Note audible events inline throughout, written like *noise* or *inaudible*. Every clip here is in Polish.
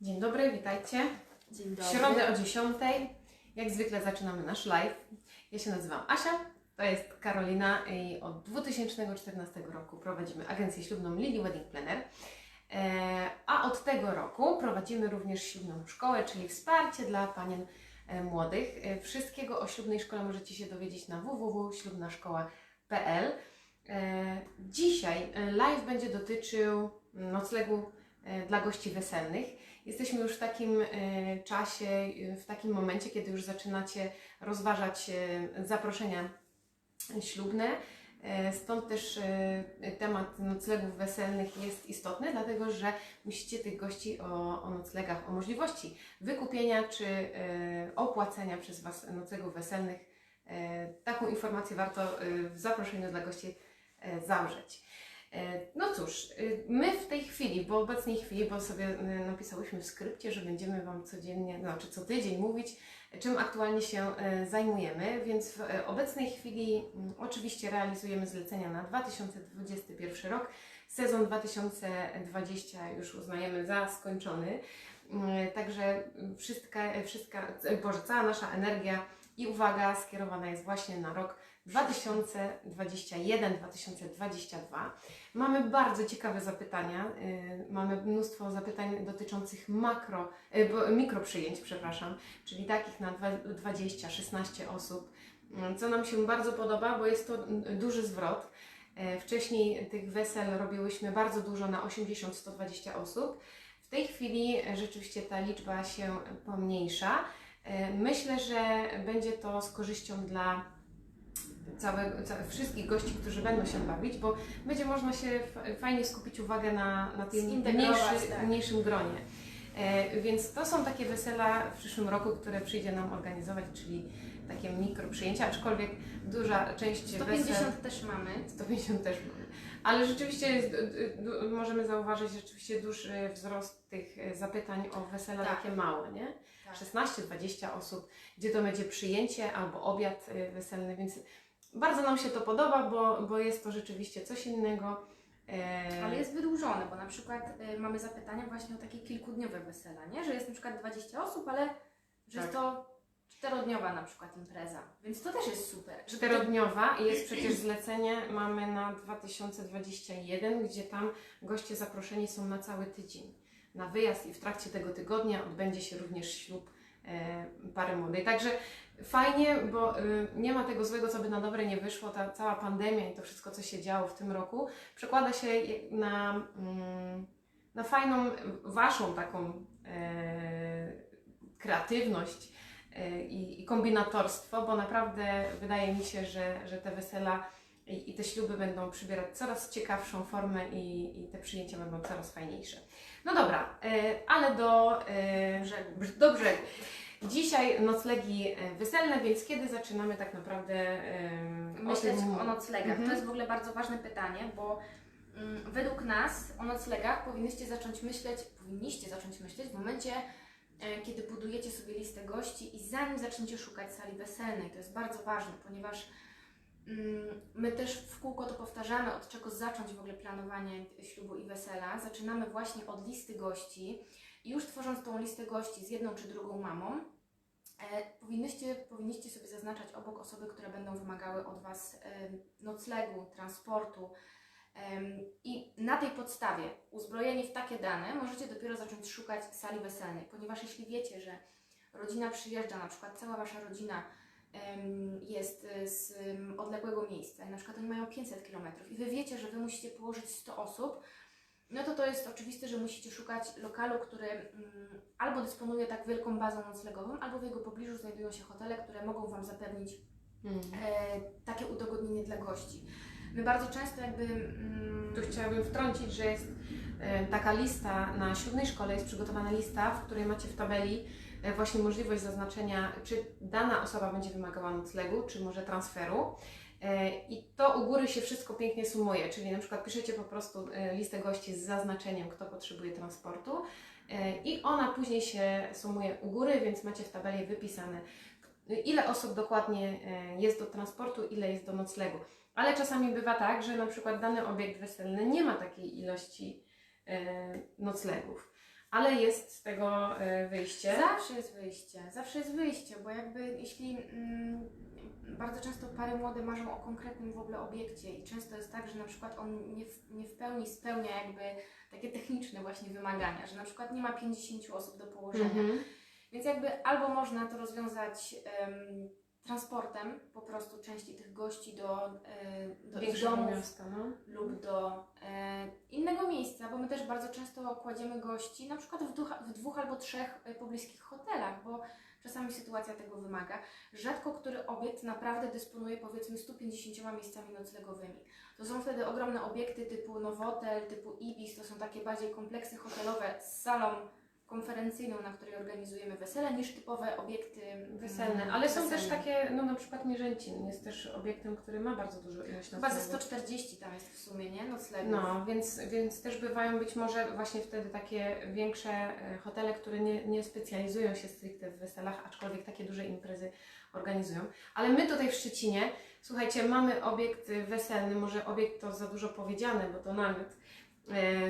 Dzień dobry, witajcie. Dzień W dobry. środę o 10. Jak zwykle zaczynamy nasz live. Ja się nazywam Asia, to jest Karolina i od 2014 roku prowadzimy agencję ślubną Lily Wedding Planner. E, A od tego roku prowadzimy również ślubną szkołę, czyli wsparcie dla panien e, młodych. E, Wszystkiego o ślubnej szkole możecie się dowiedzieć na www.ślubnaszkoła.pl. Dzisiaj live będzie dotyczył noclegu dla gości weselnych. Jesteśmy już w takim e, czasie, e, w takim momencie, kiedy już zaczynacie rozważać e, zaproszenia ślubne. Stąd też temat noclegów weselnych jest istotny, dlatego że musicie tych gości o, o noclegach, o możliwości wykupienia czy opłacenia przez Was noclegów weselnych. Taką informację warto w zaproszeniu dla gości zawrzeć. E, No cóż, y, my w tej chwili, w obecnej chwili, bo sobie y, napisałyśmy w skrypcie, że będziemy Wam codziennie, znaczy co tydzień mówić, czym aktualnie się y, zajmujemy, więc w y, obecnej chwili mm, oczywiście realizujemy zlecenia na 2021 rok. Sezon 2020 już uznajemy za skończony, Y, także wszystka, wszystka, Boże, cała nasza energia i uwaga skierowana jest właśnie na rok 2021-2022. Mamy bardzo ciekawe zapytania. y, Mamy mnóstwo zapytań dotyczących makro, y, mikroprzyjęć, przepraszam, czyli takich na dwa- 20-16 osób, co nam się bardzo podoba, bo jest to duży zwrot. Y, Wcześniej tych wesel robiłyśmy bardzo dużo na 80-120 osób. W tej chwili rzeczywiście ta liczba się pomniejsza. Myślę, że będzie to z korzyścią dla całego, ca, wszystkich gości, którzy będą się bawić, bo będzie można się fajnie skupić uwagę na, na tym mniejszy, tak. mniejszym gronie. E, więc to są takie wesela w przyszłym roku, które przyjdzie nam organizować, czyli takie mikroprzyjęcia, aczkolwiek duża część wesel... 150 też mamy. 150 też mamy. Ale rzeczywiście jest, możemy zauważyć rzeczywiście duży wzrost tych e, zapytań o wesela Tak. takie małe, nie? Tak. 16-20 osób, gdzie to będzie przyjęcie albo obiad y, weselny, więc bardzo nam się to podoba, bo, bo jest to rzeczywiście coś innego. E, Ale jest wydłużone, bo na przykład y, mamy zapytania właśnie o takie kilkudniowe wesela, nie? Że jest na przykład 20 osób, ale że jest Tak. to czterodniowa na przykład impreza. Więc to też jest super. Że Czterodniowa i jest przecież zlecenie mamy na 2021, gdzie tam goście zaproszeni są na cały tydzień. Na wyjazd i w trakcie tego tygodnia odbędzie się również ślub e, pary młodej. Także fajnie, bo y, nie ma tego złego, co by na dobre nie wyszło. Ta cała pandemia i to wszystko, co się działo w tym roku, przekłada się na, mm, na fajną, Waszą taką e, kreatywność e, i, kombinatorstwo, bo naprawdę wydaje mi się, że, że te wesela i, te śluby będą przybierać coraz ciekawszą formę i, i te przyjęcia będą coraz fajniejsze. No dobra, e, ale do, do brzegu. Dzisiaj noclegi e, weselne, więc kiedy zaczynamy tak naprawdę Myśleć tym o noclegach. Mhm. To jest w ogóle bardzo ważne pytanie, bo mm, według nas o noclegach powinniście zacząć myśleć, powinniście zacząć myśleć w momencie, e, kiedy budujecie sobie listę gości i zanim zaczniecie szukać sali weselnej. To jest bardzo ważne, ponieważ mm, my też w kółko to powtarzamy, od czego zacząć w ogóle planowanie ślubu i wesela. Zaczynamy właśnie od listy gości już tworząc tą listę gości z jedną czy drugą mamą, E, powinnyście, powinniście sobie zaznaczać obok osoby, które będą wymagały od Was em, noclegu, transportu. I na tej podstawie, uzbrojeni w takie dane, możecie dopiero zacząć szukać sali weselnej, ponieważ jeśli wiecie, że rodzina przyjeżdża, na przykład cała Wasza rodzina jest e, z odległego miejsca, na przykład oni mają 500 km i Wy wiecie, że Wy musicie położyć 100 osób, no to to jest oczywiste, że musicie szukać lokalu, który mm, albo dysponuje tak wielką bazą noclegową, albo w jego pobliżu znajdują się hotele, które mogą Wam zapewnić Mm. e, takie udogodnienie dla gości. My bardzo często jakby... Mm, Tu chciałabym wtrącić, że jest e, taka lista na ślubnej szkole, jest przygotowana lista, w której macie w tabeli e, właśnie możliwość zaznaczenia, czy dana osoba będzie wymagała noclegu, czy może transferu. E, I to u góry się wszystko pięknie sumuje, czyli na przykład piszecie po prostu e, listę gości z zaznaczeniem, kto potrzebuje transportu e, i ona później się sumuje u góry, więc macie w tabeli wypisane, ile osób dokładnie jest do transportu, ile jest do noclegu. Ale czasami bywa tak, że na przykład dany obiekt weselny nie ma takiej ilości noclegów. ale jest z tego wyjście. Zawsze jest wyjście, zawsze jest wyjście, bo jakby jeśli mm, bardzo często pary młode marzą o konkretnym w ogóle obiekcie i często jest tak, że na przykład on nie w, nie w pełni spełnia jakby takie techniczne właśnie wymagania, że na przykład nie ma 50 osób do położenia. Mhm. Więc jakby albo można to rozwiązać em, transportem po prostu części tych gości do, e, do ich domów miasta, no. lub do e, innego miejsca, bo my też bardzo często kładziemy gości na przykład w, ducha, w dwóch albo trzech e, pobliskich hotelach, bo czasami sytuacja tego wymaga. Rzadko który obiekt naprawdę dysponuje powiedzmy 150 miejscami noclegowymi. To są wtedy ogromne obiekty typu Nowotel, typu Ibis, to są takie bardziej kompleksy hotelowe z salą konferencyjną, na której organizujemy wesele, niż typowe obiekty mm, Weselne, ale są też takie, no na przykład Mierzęcin jest też obiektem, który ma bardzo dużo ilość Chyba ze noclegów. 140 tam jest w sumie, nie? Noclegów. No, więc, więc też bywają być może właśnie wtedy takie większe e, hotele, które nie, nie specjalizują się stricte w weselach, aczkolwiek takie duże imprezy organizują. Ale my tutaj w Szczecinie, słuchajcie, mamy obiekt y, weselny, może obiekt to za dużo powiedziane, bo to namiot e,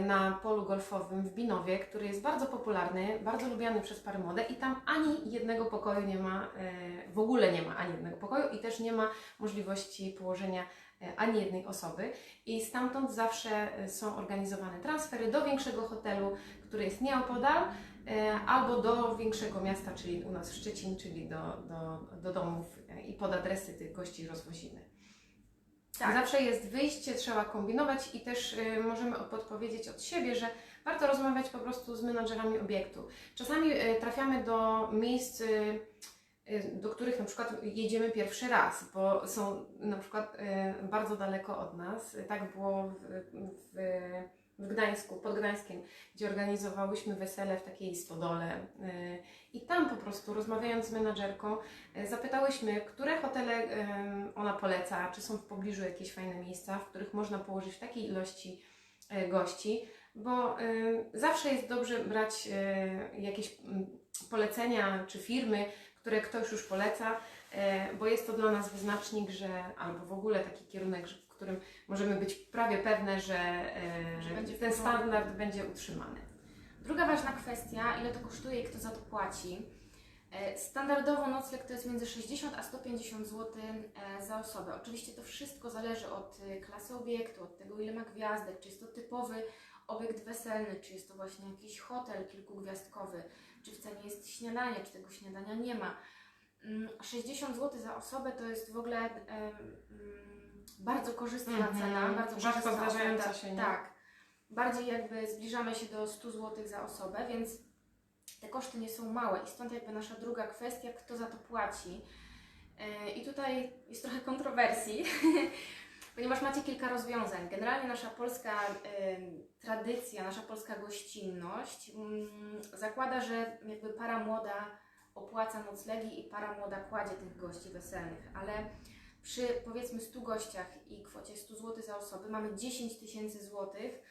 na polu golfowym w Binowie, który jest bardzo popularny, bardzo lubiany przez pary młode i tam ani jednego pokoju nie ma, e, w ogóle nie ma ani jednego pokoju i też nie ma możliwości położenia e, ani jednej osoby i stamtąd zawsze e, są organizowane transfery do większego hotelu, który jest nieopodal, e, albo do większego miasta, czyli u nas w Szczecin, czyli do, do, do domów e, i pod adresy tych gości rozwozimy. Tak. Zawsze jest wyjście, trzeba kombinować i też y, możemy podpowiedzieć od siebie, że warto rozmawiać po prostu z menadżerami obiektu. Czasami y, trafiamy do miejsc, y, y, do których na przykład jedziemy pierwszy raz, bo są na przykład y, bardzo daleko od nas. Tak było w, w, w Gdańsku, pod Gdańskiem, gdzie organizowałyśmy wesele w takiej stodole. y, I tam po prostu rozmawiając z menadżerką, E, Zapytałyśmy, które hotele em, ona poleca, czy są w pobliżu jakieś fajne miejsca, w których można położyć w takiej ilości gości, bo zawsze jest dobrze brać jakieś mm, polecenia czy firmy, które ktoś już poleca, bo jest to dla nas wyznacznik, że albo w ogóle taki kierunek, że- którym możemy być prawie pewne, że, e, Że będzie ten standard będzie utrzymany. Druga ważna kwestia, ile to kosztuje i kto za to płaci. E, Standardowo nocleg to jest między 60 a 150 zł e, za osobę. Oczywiście to wszystko zależy od klasy obiektu, od tego ile ma gwiazdek, czy jest to typowy obiekt weselny, czy jest to właśnie jakiś hotel kilkugwiazdkowy, czy w cenie jest śniadanie, czy tego śniadania nie ma. Mm, 60 zł za osobę to jest w ogóle mm, bardzo korzystna Mhm. cena, bardzo Rzadko zdarzająca się, nie? Tak. Bardziej jakby zbliżamy się do 100 zł za osobę, więc te koszty nie są małe i stąd jakby nasza druga kwestia, kto za to płaci. E, I tutaj jest trochę kontrowersji, *laughs* ponieważ macie kilka rozwiązań. Generalnie nasza polska tradycja, nasza polska gościnność mm, zakłada, że jakby para młoda opłaca noclegi i para młoda kładzie tych gości weselnych, ale przy powiedzmy 100 gościach i kwocie 100 zł za osobę mamy 10 tysięcy złotych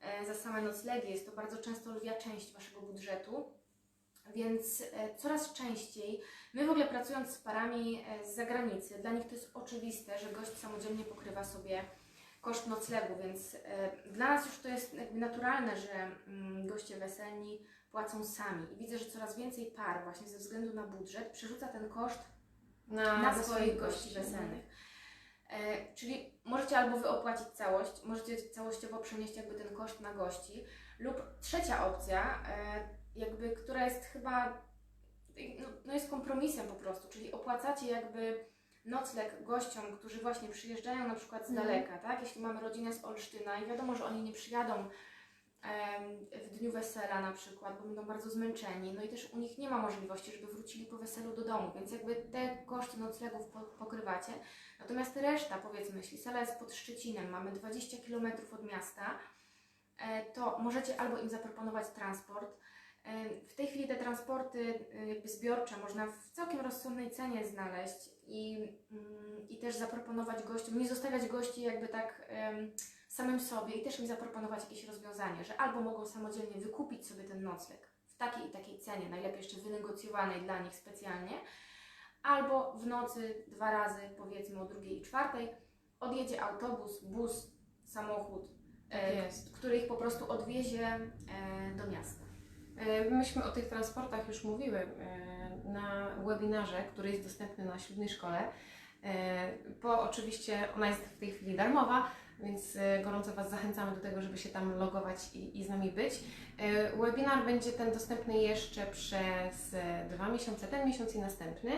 e, za same noclegi. Jest to bardzo często lwia część Waszego budżetu. Więc e, coraz częściej, my w ogóle pracując z parami e, z zagranicy, dla nich to jest oczywiste, że gość samodzielnie pokrywa sobie koszt noclegu, więc dla nas już to jest naturalne, że mm, goście weselni płacą sami. I widzę, że coraz więcej par właśnie ze względu na budżet przerzuca ten koszt na ze swoich gości weselnych. E, czyli możecie albo wy opłacić całość, możecie całościowo przenieść jakby ten koszt na gości, lub trzecia opcja, e, jakby, która jest chyba, no, no jest kompromisem po prostu, czyli opłacacie jakby nocleg gościom, którzy właśnie przyjeżdżają na przykład z Mhm. daleka, tak? Jeśli mamy rodzinę z Olsztyna i wiadomo, że oni nie przyjadą w dniu wesela na przykład, bo będą bardzo zmęczeni, no i też u nich nie ma możliwości, żeby wrócili po weselu do domu, więc jakby te koszty noclegów po- pokrywacie. Natomiast reszta, powiedzmy, jeśli sala jest pod Szczecinem, mamy 20 km od miasta, e, to możecie albo im zaproponować transport. E, W tej chwili te transporty e, jakby zbiorcze można w całkiem rozsądnej cenie znaleźć i, mm, i też zaproponować gościom, nie zostawiać gości jakby tak samym sobie i też im zaproponować jakieś rozwiązanie, że albo mogą samodzielnie wykupić sobie ten nocleg w takiej i takiej cenie, najlepiej jeszcze wynegocjowanej dla nich specjalnie, albo w nocy dwa razy, powiedzmy o drugiej i czwartej, odjedzie autobus, bus, samochód, e, który ich po prostu odwiezie e, do miasta. E, Myśmy o tych transportach już mówiły e, na webinarze, który jest dostępny na Ślubnej Szkole. E, Bo oczywiście ona jest w tej chwili darmowa, więc e, gorąco Was zachęcamy do tego, żeby się tam logować i, i z nami być. E, Webinar będzie ten dostępny jeszcze przez e, dwa miesiące, ten miesiąc i następny,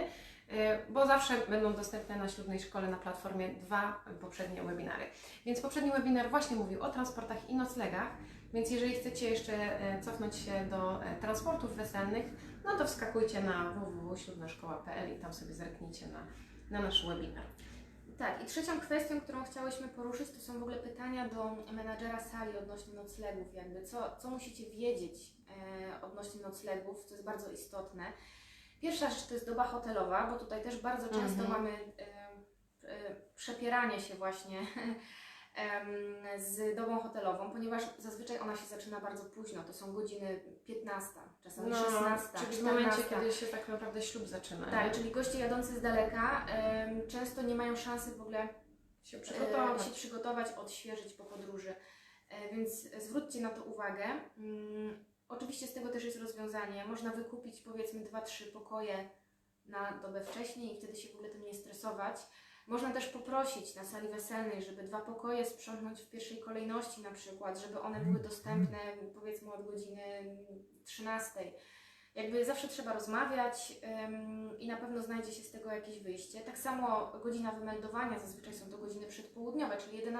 bo zawsze będą dostępne na Ślubnej Szkole na platformie dwa poprzednie webinary. Więc poprzedni webinar właśnie mówił o transportach i noclegach, więc jeżeli chcecie jeszcze e, cofnąć się do e, transportów weselnych, no to wskakujcie na www.ślubnaszkoła.pl i tam sobie zerknijcie na, na nasz webinar. Tak, i trzecią kwestią, którą chciałyśmy poruszyć, to są w ogóle pytania do menadżera sali odnośnie noclegów, jakby co, co musicie wiedzieć e, odnośnie noclegów, co jest bardzo istotne. Pierwsza rzecz to jest doba hotelowa, bo tutaj też bardzo często Mhm. mamy e, e, przepieranie się właśnie z dobą hotelową, ponieważ zazwyczaj ona się zaczyna bardzo późno, to są godziny 15, czasami 16, No, czyli w 14. momencie, kiedy się tak naprawdę ślub zaczyna. Tak, nie? czyli goście jadący z daleka em, często nie mają szansy w ogóle się e, przygotować. się przygotować, odświeżyć po podróży. E, Więc zwróćcie na to uwagę. Mm, Oczywiście z tego też jest rozwiązanie. Można wykupić powiedzmy 2-3 pokoje na dobę wcześniej i wtedy się w ogóle tym nie stresować. Można też poprosić na sali weselnej, żeby dwa pokoje sprzątnąć w pierwszej kolejności na przykład, żeby one były dostępne powiedzmy od godziny 13. Jakby zawsze trzeba rozmawiać ym, i na pewno znajdzie się z tego jakieś wyjście. Tak samo godzina wymeldowania, zazwyczaj są to godziny przedpołudniowe, czyli 11-12.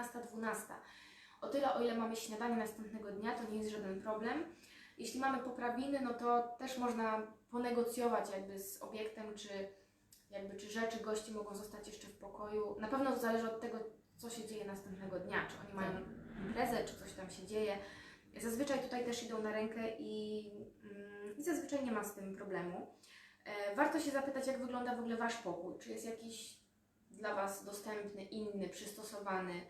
O tyle, o ile mamy śniadanie następnego dnia, to nie jest żaden problem. Jeśli mamy poprawiny, no to też można ponegocjować jakby z obiektem, czy jakby czy rzeczy gości mogą zostać jeszcze w pokoju. Na pewno to zależy od tego, co się dzieje następnego dnia, czy oni mają imprezę, czy coś tam się dzieje. Zazwyczaj tutaj też idą na rękę i, mm, i zazwyczaj nie ma z tym problemu. E, Warto się zapytać, jak wygląda w ogóle Wasz pokój. Czy jest jakiś dla Was dostępny, inny, przystosowany?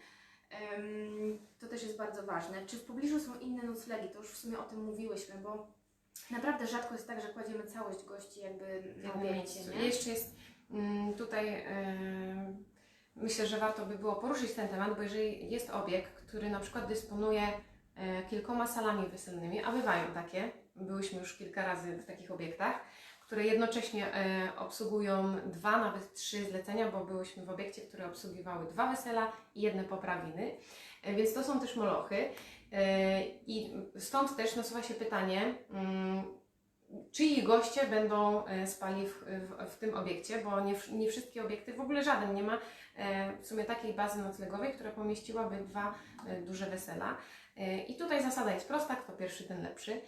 To też jest bardzo ważne. Czy w pobliżu są inne noclegi? To już w sumie o tym mówiłyśmy, bo naprawdę rzadko jest tak, że kładziemy całość gości jakby na nie? Jeszcze jest tutaj, e, myślę, że warto by było poruszyć ten temat, bo jeżeli jest obiekt, który na przykład dysponuje e, kilkoma salami weselnymi, a bywają takie, byłyśmy już kilka razy w takich obiektach, które jednocześnie e, obsługują dwa, nawet trzy zlecenia, bo byłyśmy w obiekcie, które obsługiwały dwa wesela i jedne poprawiny, więc to są też molochy. I stąd też nasuwa się pytanie, mm, czyi goście będą e, spali w, w, w tym obiekcie, bo nie, nie wszystkie obiekty, w ogóle żaden nie ma e, w sumie takiej bazy noclegowej, która pomieściłaby dwa e, duże wesela. I tutaj zasada jest prosta, kto pierwszy, ten lepszy.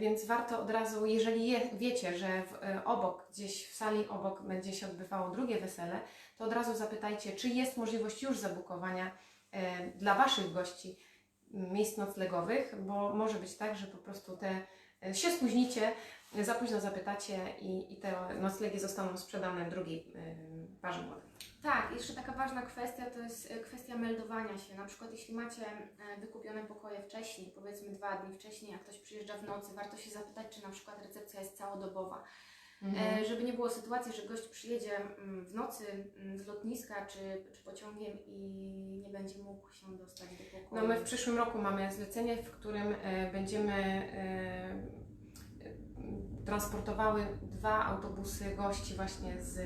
Więc warto od razu, jeżeli je, wiecie, że w, obok, gdzieś w sali obok będzie się odbywało drugie wesele, to od razu zapytajcie, czy jest możliwość już zabukowania dla Waszych gości miejsc noclegowych, bo może być tak, że po prostu te się spóźnicie, e, za późno zapytacie i, i te noclegi zostaną sprzedane drugiej e, parze młodych. Tak, jeszcze taka ważna kwestia to jest e, kwestia meldowania się. Na przykład jeśli macie e, wykupione pokoje wcześniej, powiedzmy dwa dni wcześniej, a ktoś przyjeżdża w nocy, warto się zapytać, czy na przykład recepcja jest całodobowa. E, żeby nie było sytuacji, że gość przyjedzie mm, w nocy mm, z lotniska czy, czy pociągiem i nie będzie mógł się dostać do pokoju. No my w przyszłym roku mamy zlecenie, w którym e, będziemy e, transportowały dwa autobusy gości właśnie z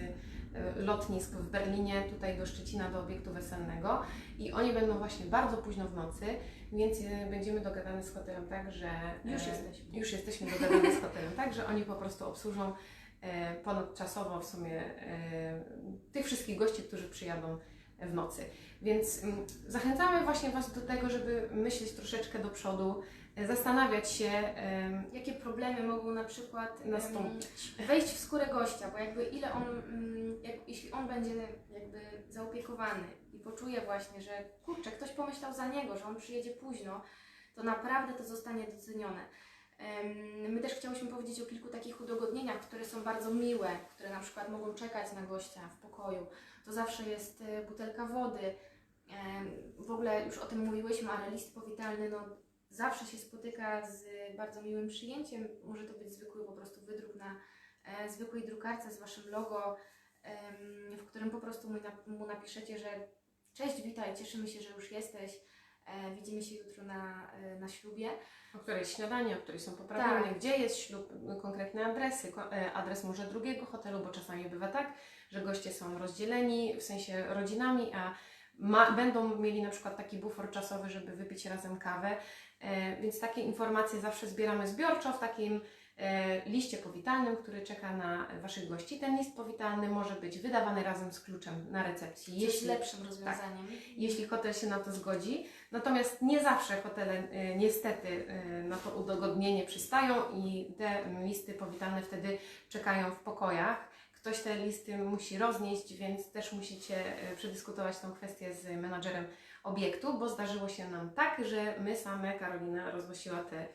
lotnisk w Berlinie tutaj do Szczecina do obiektu weselnego i oni będą właśnie bardzo późno w nocy, więc będziemy dogadane z hotelem tak, że Już jesteśmy. już jesteśmy dogadane z hotelem tak, że oni po prostu obsłużą ponadczasowo w sumie e, tych wszystkich gości, którzy przyjadą w nocy. Więc mm, zachęcamy właśnie Was do tego, żeby myśleć troszeczkę do przodu, e, zastanawiać się, Jakie problemy mogą na przykład nastąpić. wejść w skórę gościa, bo jakby ile on, mm, jak, jeśli on będzie jakby zaopiekowany i poczuje właśnie, że kurczę, ktoś pomyślał za niego, że on przyjedzie późno, to naprawdę to zostanie docenione. My też chciałyśmy powiedzieć o kilku takich udogodnieniach, które są bardzo miłe, które na przykład mogą czekać na gościa w pokoju. To zawsze jest e, butelka wody. W ogóle już o tym mówiłyśmy, ale list powitalny no, zawsze się spotyka z bardzo miłym przyjęciem. Może to być zwykły po prostu wydruk na e, zwykłej drukarce z Waszym logo, w którym po prostu mu napiszecie, że cześć, witaj, cieszymy się, że już jesteś. E, widzimy się jutro na, e, na ślubie. O której jest śniadanie, o której są poprawione, Tak. gdzie jest ślub, konkretne adresy, e, adres może drugiego hotelu, bo czasami bywa tak, że goście są rozdzieleni, w sensie rodzinami, a ma, będą mieli na przykład taki bufor czasowy, żeby wypić razem kawę, więc takie informacje zawsze zbieramy zbiorczo w takim liście powitalnym, który czeka na Waszych gości. Ten list powitalny może być wydawany razem z kluczem na recepcji, Jest jeśli, lepszym rozwiązaniem. jeśli hotel się na to zgodzi. Natomiast nie zawsze hotele y, niestety y, na to udogodnienie przystają i te listy powitalne wtedy czekają w pokojach. Ktoś te listy musi roznieść, więc też musicie y, przedyskutować tą kwestię z menadżerem obiektu, bo zdarzyło się nam tak, że my same, Karolina, roznosiła te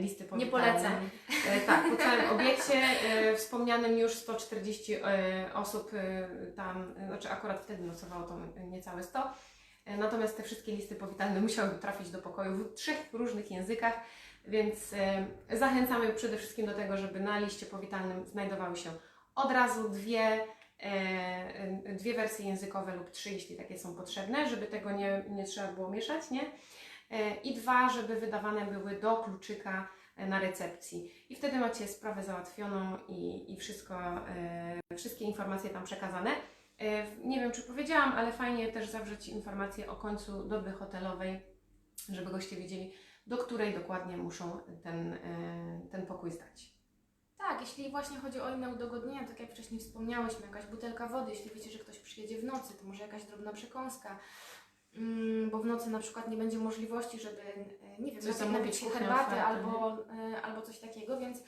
listy Nie powitalne. polecam. E, Tak, po całym obiekcie wspomnianym już 140 e, osób tam, znaczy akurat wtedy nocowało to niecałe 100. E, Natomiast te wszystkie listy powitalne musiały trafić do pokoju w trzech różnych językach, więc e, zachęcamy przede wszystkim do tego, żeby na liście powitalnym znajdowały się od razu dwie, e, dwie wersje językowe lub trzy, jeśli takie są potrzebne, żeby tego nie, nie trzeba było mieszać, nie? I dwa, żeby wydawane były do kluczyka na recepcji. I wtedy macie sprawę załatwioną i, i wszystko, wszystkie informacje tam przekazane. E, nie wiem, czy powiedziałam, ale fajnie też zawrzeć informacje o końcu doby hotelowej, żeby goście wiedzieli, do której dokładnie muszą ten, e, ten pokój zdać. Tak, jeśli właśnie chodzi o inne udogodnienia, tak jak wcześniej wspomniałyśmy, jakaś butelka wody, jeśli wiecie, że ktoś przyjedzie w nocy, to może jakaś drobna przekąska, mm, bo w nocy na przykład nie będzie możliwości, żeby, e, nie wiem, Coś zamówić, otwarta, albo, albo coś takiego, więc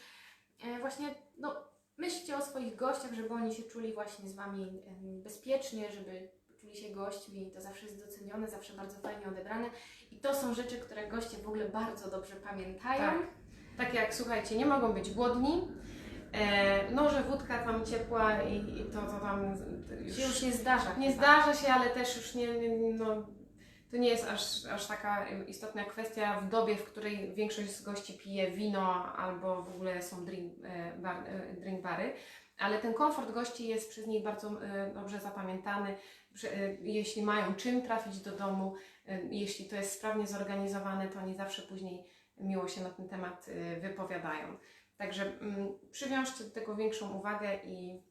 właśnie, no, myślcie o swoich gościach, żeby oni się czuli właśnie z Wami bezpiecznie, żeby czuli się gośćmi, to zawsze jest docenione, zawsze bardzo fajnie odebrane i to są rzeczy, które goście w ogóle bardzo dobrze pamiętają. Tak. Tak jak, słuchajcie, nie mogą być głodni, e, no, że wódka tam ciepła i, i to, to tam Się już nie zdarza. Nie chyba. zdarza się, ale też już nie, nie- no, to nie jest aż, aż taka istotna kwestia w dobie, w której większość z gości pije wino albo w ogóle są drink, e, bar, e, drink bary, ale ten komfort gości jest przez nich bardzo e, dobrze zapamiętany. Jeśli mają czym trafić do domu, jeśli to jest sprawnie zorganizowane, to oni zawsze później miło się na ten temat wypowiadają. Także mm, przywiążcie do tego większą uwagę i,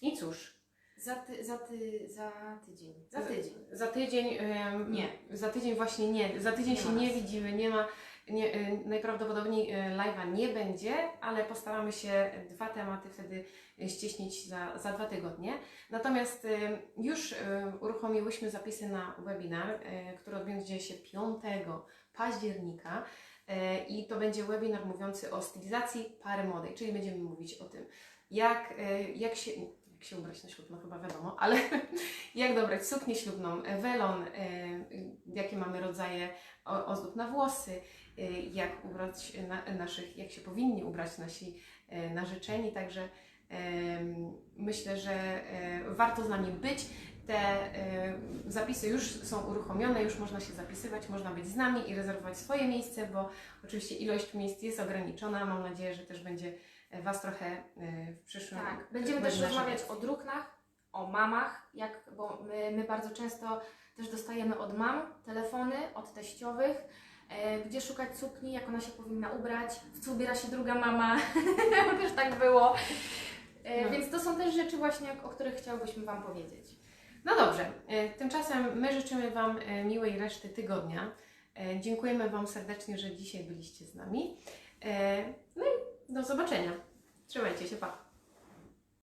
i cóż, Za, ty, za, ty, za tydzień. Za tydzień. za tydzień. em, Nie. Za tydzień właśnie nie. Za tydzień Nie się nie widzimy, nie ma. Nie, y, najprawdopodobniej y, live'a nie będzie, ale postaramy się dwa tematy wtedy y, ścieśnić za, za dwa tygodnie. Natomiast y, już y, uruchomiłyśmy zapisy na webinar, y, który odbędzie się 5 października. I to będzie webinar mówiący o stylizacji pary młodej, czyli będziemy mówić o tym, jak, jak się, jak się ubrać na ślub, no chyba wiadomo, ale *laughs* jak dobrać suknię ślubną, welon, e, jakie mamy rodzaje ozdób na włosy, e, jak ubrać na, naszych, jak się powinni ubrać nasi e, narzeczeni, także myślę, że warto z nami być. Te zapisy już są uruchomione, już można się zapisywać, można być z nami i rezerwować swoje miejsce, bo oczywiście ilość miejsc jest ograniczona. Mam nadzieję, że też będzie Was trochę e, w przyszłym Tak. Będziemy też rozmawiać o druknach, o mamach, jak, bo my, my bardzo często też dostajemy od mam telefony, od teściowych, e, gdzie szukać sukni, jak ona się powinna ubrać, w co ubiera się druga mama, *laughs* bo też tak było. E, No. Więc to są też rzeczy właśnie, o których chciałbyśmy Wam powiedzieć. No dobrze, e, tymczasem my życzymy Wam e, miłej reszty tygodnia. E, Dziękujemy Wam serdecznie, że dzisiaj byliście z nami. No i do zobaczenia. Trzymajcie się, pa!